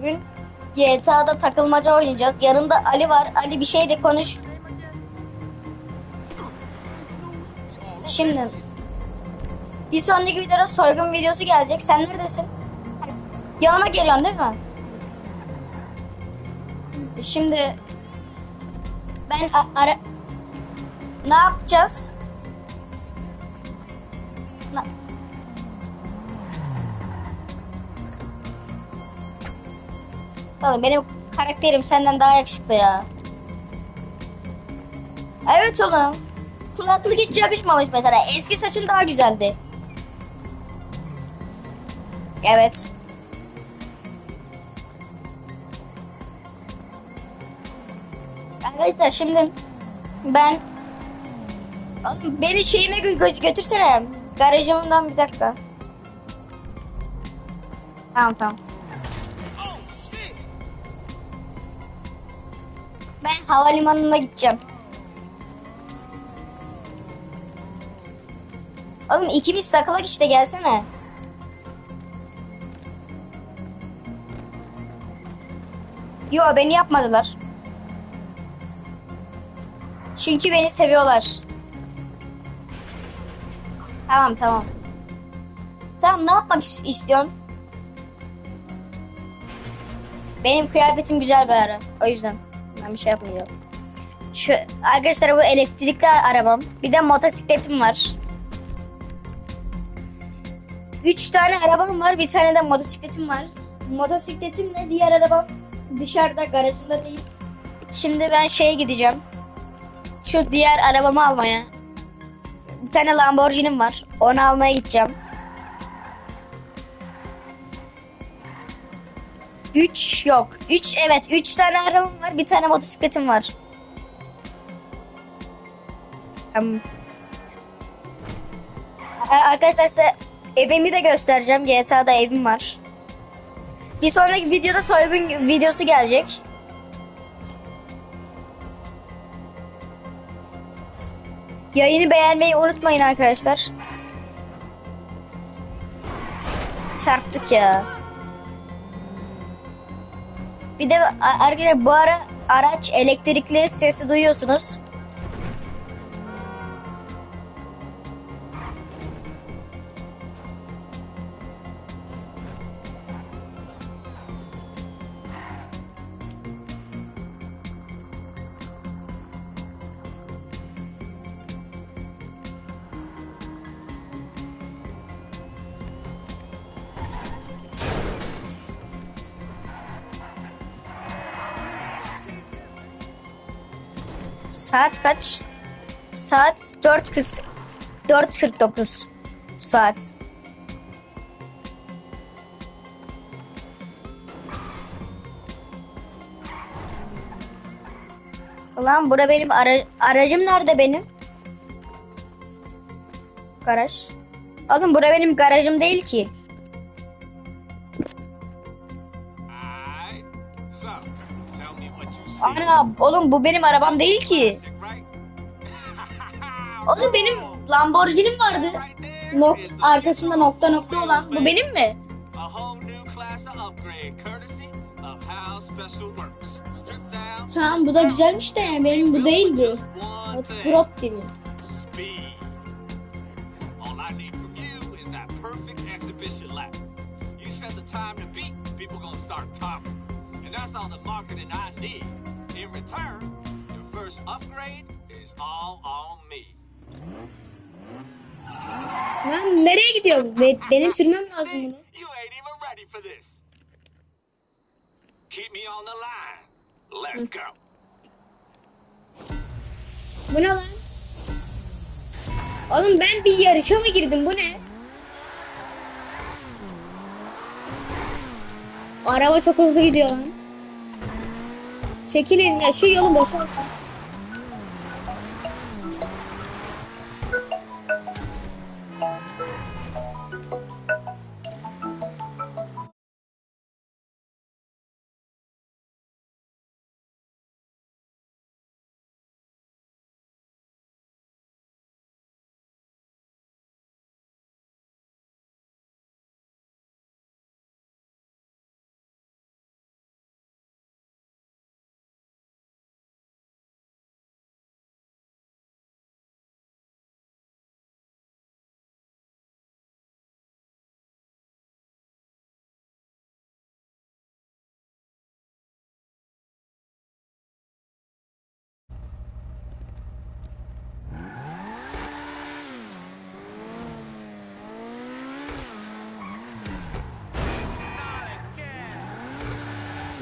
Bugün GTA'da takılmaca oynayacağız. Yanımda Ali var. Ali bir şey de konuş. Şimdi bir sonraki videoda soygun videosu gelecek. Sen neredesin? Yanıma geliyorsun değil mi? Şimdi ben ara ne yapacağız? Oğlum benim karakterim senden daha yakışıklı ya. Evet oğlum. Kulaklık hiç yakışmamış mesela. Eski saçın daha güzeldi. Evet. Arkadaşlar şimdi ben Oğlum beni şeyime gö- gö- götürsene. Garajımdan bir dakika. Tamam tamam. Havalimanına gideceğim. Oğlum ikimiz takılak işte gelsene. Yo beni yapmadılar. Çünkü beni seviyorlar. Tamam tamam. Tamam ne yapmak is- istiyorsun? Benim kıyafetim güzel bir. O yüzden bir şey yapmayacağım. Şu arkadaşlar bu elektrikli arabam. Bir de motosikletim var. Üç tane arabam var. Bir tane de motosikletim var. Motosikletimle diğer arabam dışarıda garajında değil. Şimdi ben şeye gideceğim. Şu diğer arabamı almaya. Bir tane Lamborghini'm var. Onu almaya gideceğim. Üç yok. Üç evet. Üç tane arabam var. Bir tane motosikletim var. Arkadaşlar size evimi de göstereceğim. GTA'da evim var. Bir sonraki videoda soygun videosu gelecek. Yayını beğenmeyi unutmayın arkadaşlar. Çarptık ya. Bir de arkadaşlar bu ara araç elektrikli sesi duyuyorsunuz. Saat kaç? Saat 4.40 4.49 saat. Ulan bura benim ara- aracım nerede benim? Garaj. Oğlum bura benim garajım değil ki. Ana oğlum bu benim arabam değil ki. Oğlum benim Lamborghini'm vardı. Nok arkasında nokta nokta olan. Bu benim mi? Tamam bu da güzelmiş de benim bu değildi. Grok gibi. Time to beat, people gonna start talking. And that's all the marketing I need. In return, your first upgrade is all on me. Lan nereye gidiyorum? Be- benim sürmem lazım bunu. you ain't even ready for this. Keep me on the line. Let's go. Bu ne lan? Oğlum ben bir yarışa mı girdim? Bu ne? Araba çok hızlı gidiyor lan. Çekilin ya şu yolu boşalt.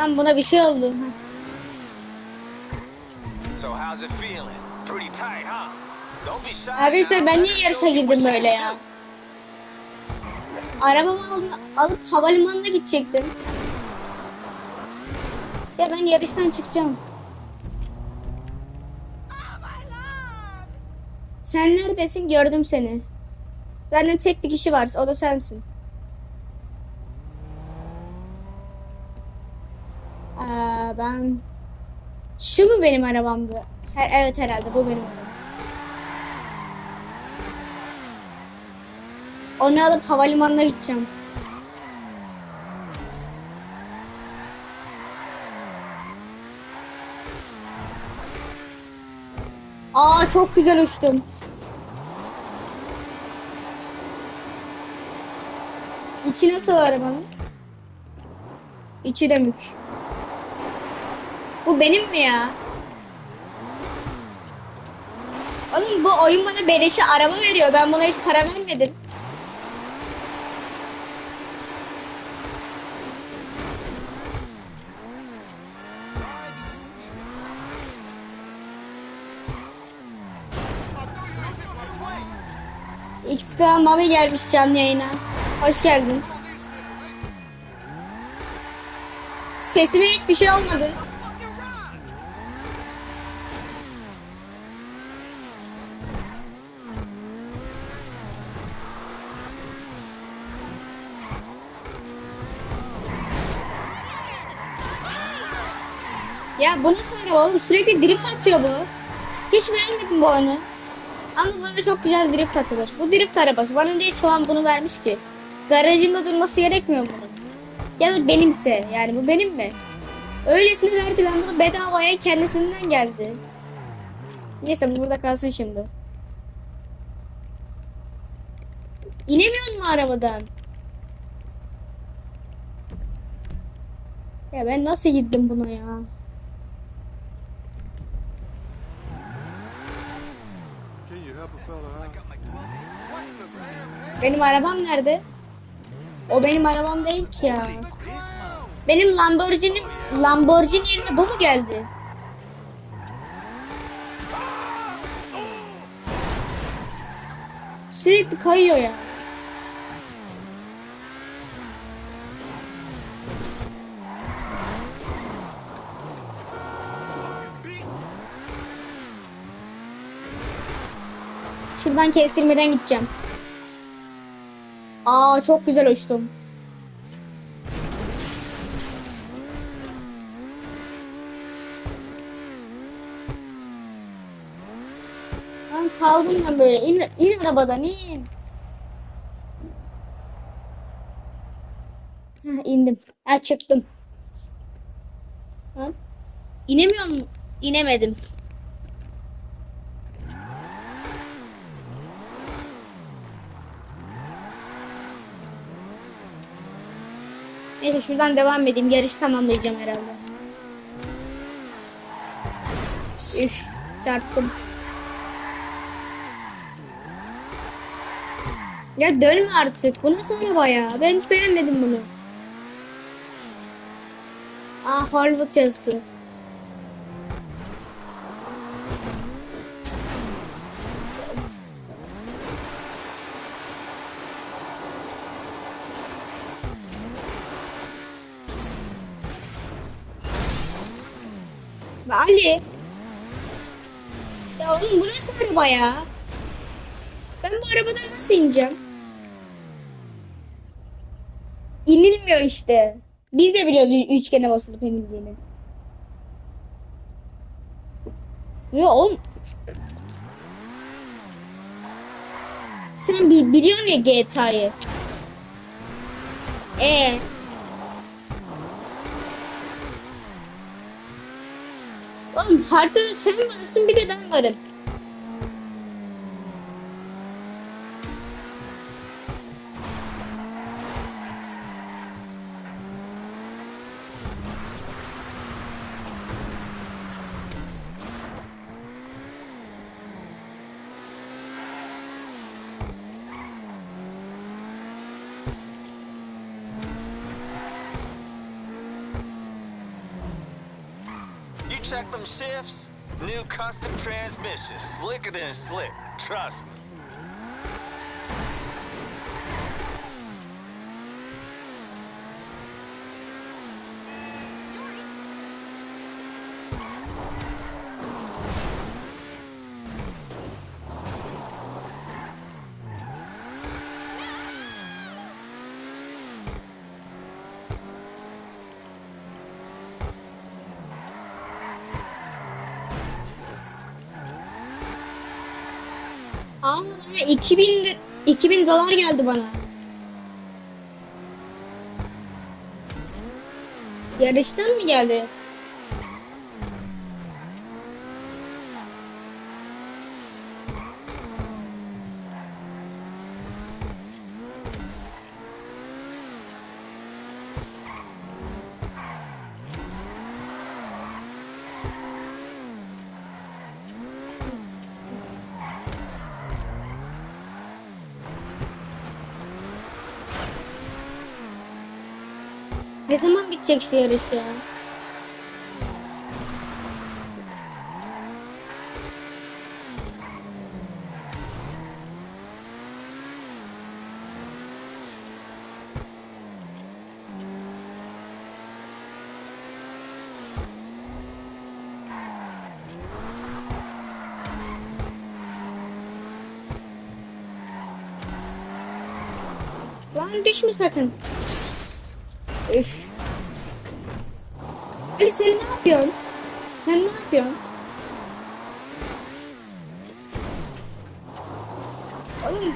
Lan buna bir şey oldu. Heh. So how's it feeling? Pretty tight, huh? Don't be shy. Arkadaşlar ben niye yarışa girdim böyle ya? Arabamı alıp, alıp havalimanına gidecektim. Ya ben yarıştan çıkacağım. Sen neredesin? Gördüm seni. Zaten tek bir kişi var. O da sensin. Ben... Şu mu benim arabamdı? Her, evet herhalde bu benim arabam. Onu alıp havalimanına gideceğim. Aa çok güzel uçtum. İçi nasıl arabanın? İçi de mük. Benim mi ya? Oğlum bu oyun bana beleşe araba veriyor. Ben buna hiç para vermedim. XP Mami gelmiş canlı yayına. Hoş geldin. Sesime hiçbir şey olmadı. Ya bu nasıl oğlum? Sürekli drift atıyor bu. Hiç beğenmedim bu oyunu. Ama bana çok güzel drift atılır. Bu drift arabası. Bana niye şu an bunu vermiş ki? Garajında durması gerekmiyor mu? Ya da benimse. Yani bu benim mi? Öylesine verdi ben bunu bedavaya kendisinden geldi. Neyse bu burada kalsın şimdi. İnemiyor mu arabadan? Ya ben nasıl girdim buna ya? Benim arabam nerede? O benim arabam değil ki ya. Benim Lamborghini Lamborghini yerine bu mu geldi? Sürekli kayıyor ya. Şuradan kestirmeden gideceğim. Aa çok güzel uçtum. Ben kaldım ben böyle. İn, in arabadan in. Ha, indim. Ha, çıktım. Ha? İnemiyor mu? İnemedim. Neyse şuradan devam edeyim. Yarışı tamamlayacağım herhalde. Üf çarptım. Ya dönme artık. Bu nasıl araba ya? Ben hiç beğenmedim bunu. Ah Hollywood yazısı. Ali. Ya oğlum bu nasıl araba ya? Ben bu arabadan nasıl ineceğim? İnilmiyor işte. Biz de biliyoruz üçgene basılıp inildiğini. Ya oğlum. Sen bi- biliyorsun ya GTA'yı. Ee. Oğlum haritada sen varsın bir de ben varım. Shifts? New custom transmission, slicker than slick. Trust me. 2000 li- 2000 dolar geldi bana. Yarıştan mı geldi? Ne zaman bitecek şu yarış ya? Lan düşme sakın. Üf. Ali sen ne yapıyorsun? Sen ne yapıyorsun? Oğlum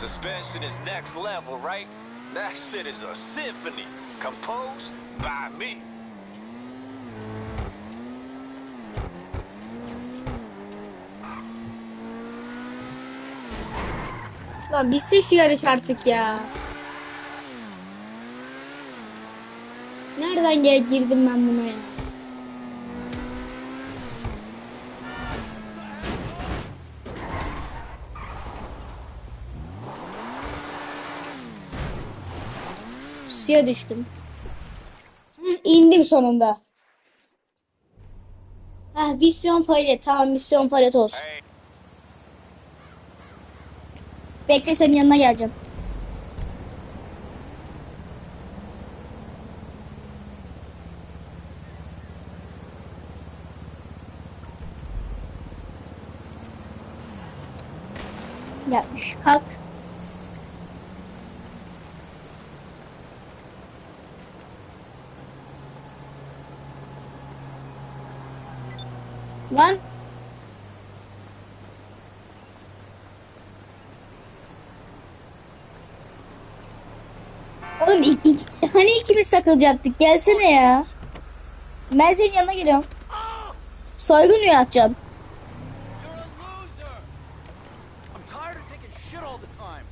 Suspension is next level, right? That shit is a symphony, composed by me. lan bitsin şu yarış artık ya. Nereden gel girdim ben buna ya? Suya düştüm. İndim sonunda. Ha, misyon faaliyet. Tamam misyon faaliyet olsun. Bekle senin yanına geleceğim. Ya üf, kalk. Lan Oğlum ik- ik- hani ikimiz takılacaktık gelsene ya. Ben senin yanına geliyorum. Soygun yapacağım. You're a loser! I'm tired of taking shit all the time.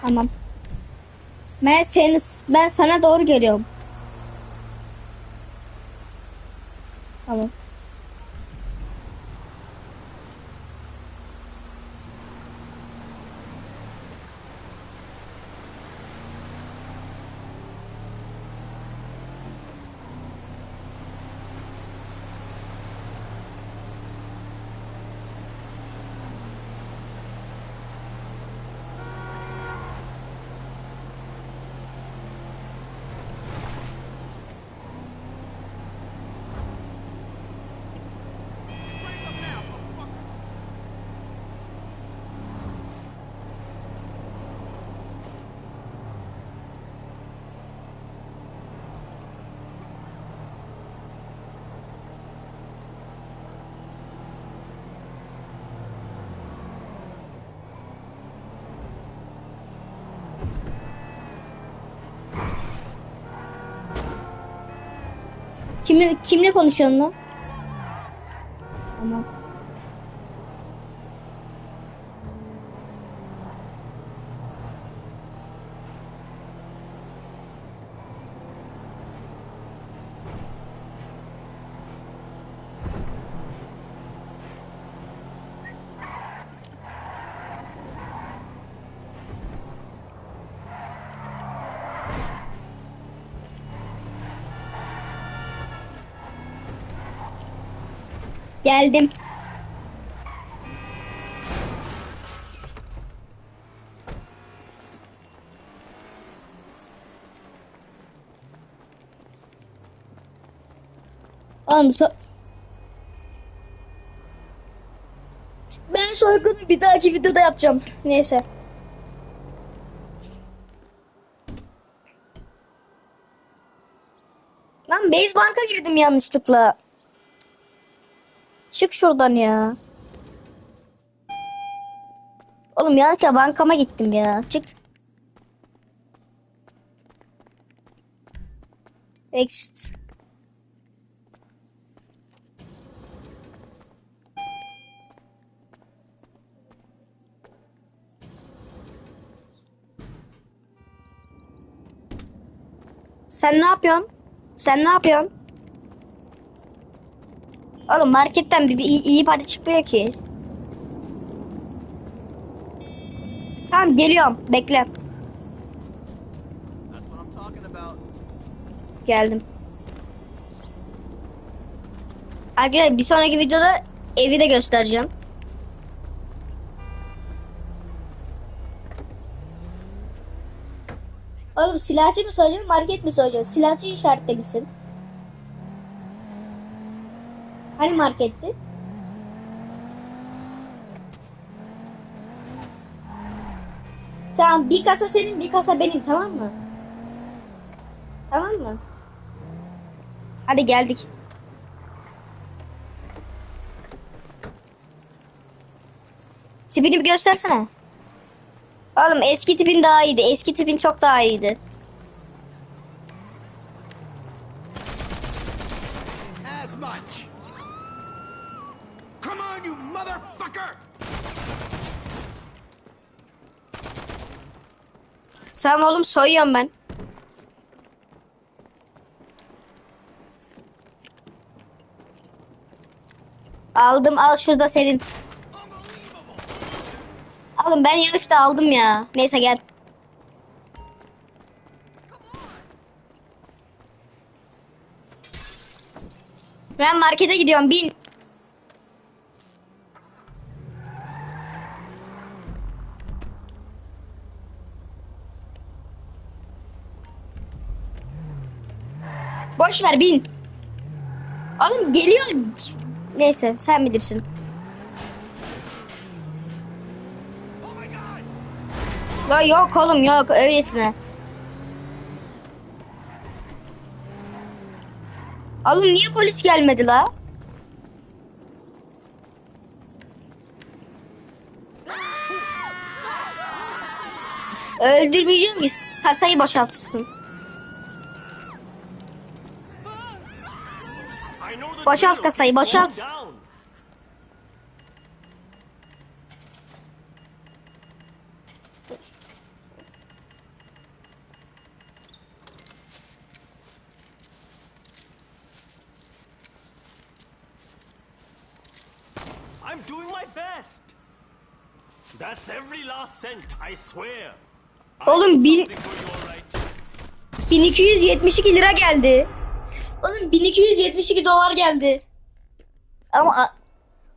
Tamam. Ben seni ben sana doğru geliyorum. Tamam. Kimle, kimle konuşuyorsun lan? Geldim. Oğlum so Ben soygunu bir dahaki videoda yapacağım. Neyse. Lan Base Bank'a girdim yanlışlıkla. Çık şuradan ya. Oğlum yanlışlıkla bankama gittim ya. Çık. Exit. Sen ne yapıyorsun? Sen ne yapıyorsun? Oğlum marketten bir, bir iyi, iyi para çıkmıyor ki. Tamam geliyorum. Bekle. Geldim. Arkadaşlar bir sonraki videoda evi de göstereceğim. Oğlum silahçı mı söylüyor, market mi söylüyor? Silahçı işaretlemişsin. Hani marketti? Tamam bir kasa senin bir kasa benim tamam mı? Tamam mı? Hadi geldik. Tipini bir göstersene. Oğlum eski tipin daha iyiydi. Eski tipin çok daha iyiydi. Tamam oğlum soyuyorum ben. Aldım al şurada senin. Oğlum ben yanlışta aldım ya. Neyse gel. Ben markete gidiyorum bin. Boş ver bin. Oğlum geliyor. Neyse sen bilirsin. Ya yok oğlum yok öylesine. Oğlum niye polis gelmedi la? Öldürmeyeceğim ki kasayı boşaltırsın. Boşalt kasayı boşalt. I'm doing my best. That's every last cent, I swear. Oğlum bin, Something for you, all right? 1272 lira geldi. Oğlum 1272 dolar geldi. Ama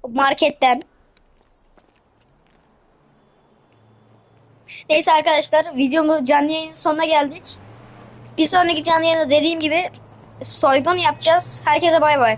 marketten. Neyse arkadaşlar videomu canlı yayının sonuna geldik. Bir sonraki canlı yayında dediğim gibi soygun yapacağız. Herkese bay bay.